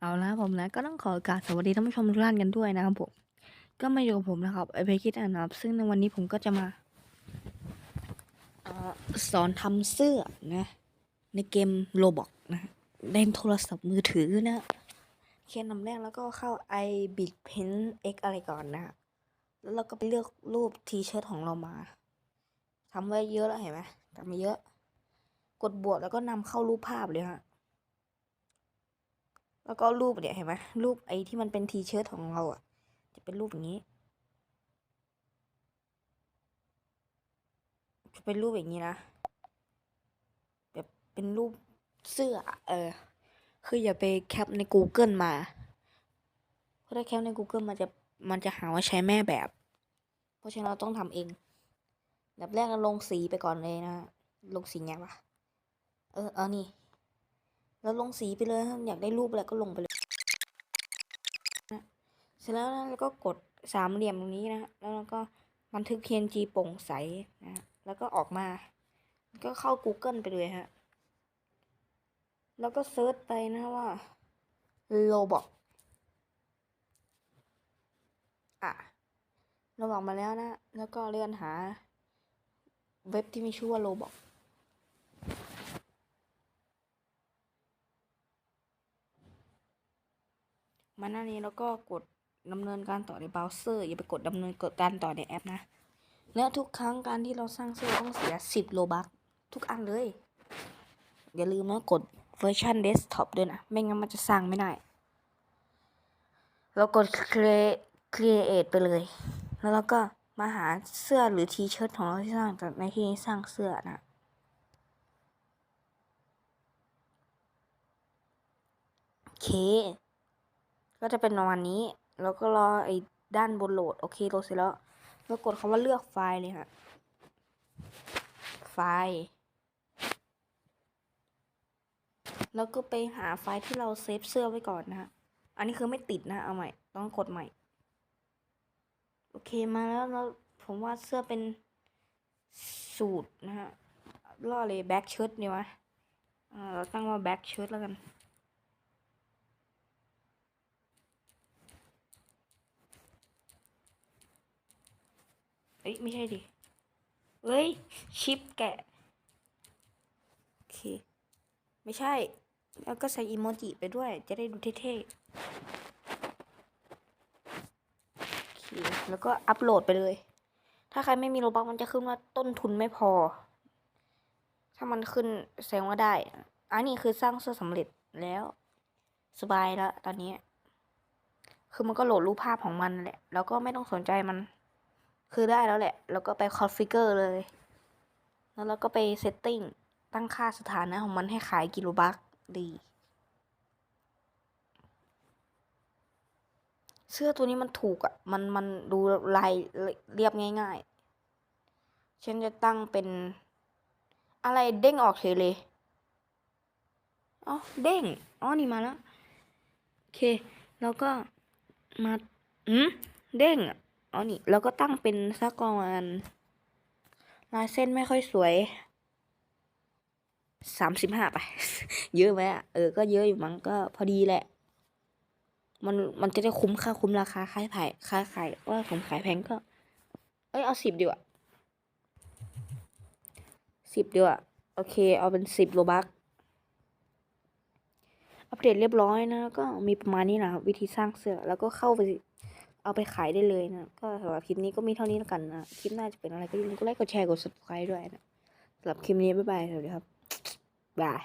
เอาละผมนะก็ต้องขอโอกาสสวัสดีท่านผู้ชมทุกท่านกันด้วยนะครับผม ก็มาอยู่กับผมนะครับไอเพคิดนะครับ ซึ่งในวันนี้ผมก็จะมาอสอนทำเสื้อนะ ในเกมโรบอกนะในโทรศัพท์มือถือนะแค่นำแรกแล้วก็เข้า i b i t Pen X อะไรก่อนนะแล้วเราก็ไปเลือกรูปทีเชิร์ตของเรามาทำไว้เยอะแล้วเห็นไหมทำมาเยอะ กดบวกแล้วก็นำเข้ารูปภาพเลยฮะ แล้วก็รูปเนี่ยเห็นไหมรูปไอ้ที่มันเป็นทีเชิร์ตของเราอะ จะเป็นรูปอย่างนี้ จะเป็นรูปอย่างนี้นะ แบบเป็นรูปเสื้อ เออ คืออย่าไปแคปใน Google มา เพราะถ้าแคปใน Google มันจะมันจะหาว่าใช้แม่แบบ เพราะฉะนั้นเราต้องทำเอง แบบแรกเราลงสีไปก่อนเลยนะ ลงสีไงวะ เออ เอานี่ แล้วลงสีไปเลยอยากได้รูปอะไรก็ลงไปเลยนะเสร็จแล้วนะแล้วก็กดสามเหลี่ยมตรงนี้นะแล้วเราก็บันทึก PNG โปร่งใสนะแล้วก็ออกมา ก็เข้า Google ไปเลยฮะแล้วก็เซิร์ชไปนะว่า Roblox อะเราบอกมาแล้วนะ แล้วก็เลื่อนหา เว็บที่มีชื่อว่า Roblox มาหน้านี้แล้วก็กดดำเนินการต่อในเบราว์เซอร์อย่าไปกดดำเนินกดการต่อในแอปนะและทุกครั้งการที่เราสร้างเสื้อต้องเสีย 10 โลบัคทุกอันเลย อย่าลืมนะกดเวอร์ชันเดสก์ท็อปด้วยนะ ไม่งั้นมันจะสร้างไม่ได้ เรากด create create ไปเลย แล้วเราก็มาหาเสื้อหรือทีเชิร์ตของเราที่สร้างจากในที่นี้สร้างเสื้อนะโอเค ก็จะเป็นประมาณนี้ แล้วก็รอไอ้ด้านบนโหลด โอเคโหลดเสร็จแล้วแล้วกดคำว่าเลือกไฟล์เลยฮะ ไฟล์ แล้วก็ไปหาไฟล์ที่เราเซฟเสื้อไว้ก่อนนะฮะ อันนี้คือไม่ติดนะ เอาใหม่ ต้องกดใหม่ โอเคมาแล้วแล้วผมว่าเสื้อเป็นสูตรนะฮะล่อเลยแบ็กเชิร์ตเนี่วะอ่าเราตั้งว่าแบ็กเชิร์ตแล้วกัน เอ้ย ไม่ใช่ดิ เฮ้ย ชิปแกะ โอเค ไม่ใช่ แล้วก็ใส่อีโมจิไปด้วย จะได้ดูเท่ๆ โอเค แล้วก็อัปโหลดไปเลย ถ้าใครไม่มีโลบักมันจะขึ้นว่าต้นทุนไม่พอ ถ้ามันขึ้นแสดงว่าได้ อันนี้คือสร้างเสื้อสำเร็จแล้ว สบายแล้วตอนนี้ คือมันก็โหลดรูปภาพของมันแหละ แล้วก็ไม่ต้องสนใจมัน คือได้แล้วแหละ แล้วก็ไปคอนฟิกเกอร์เลย แล้วเราก็ไปเซตติ้งตั้งค่าสถานะของมันให้ขายกิโลบัคดี เสื้อตัวนี้มันถูกอะ่ะ มันมันดูลายเรียบง่าย ๆ ฉันจะตั้งเป็นอะไรเด้งออกเฉยเลยอ๋อเด้ง อ๋อ นี่มาแล้ว โอเค แล้วก็มาอืมเด้งอะ เอ๋อนี่แล้วก็ตั้งเป็นสักประมาณลายเส้นไม่ค่อยสวยสามสิบห้าไป เยอะไหมอะเออก็เยอะอยู่มั้งก็พอดีแหละ มันมันจะได้คุ้มค่าคุ้มราคาค่าขายค่าขายว่าผมขายแพงก็ เอ้ยเอาสิบดีกว่าสิบดีกว่าโอเค เอาเป็นสิบโลบักอัปเดตเรียบร้อยนะ ก็มีประมาณนี้นะครับวิธีสร้างเสื้อแล้วก็เข้าไป เอาไปขายได้เลยนะก็สำหรับคลิปนี้ก็มีเท่านี้แล้วกันนะคลิปหน้าจะเป็นอะไรก็อย่าลืมกดไลค์กดแชร์กด subscribe ด้วยนะสำหรับคลิปนี้บ๊ายบายสวัสดีครับบาย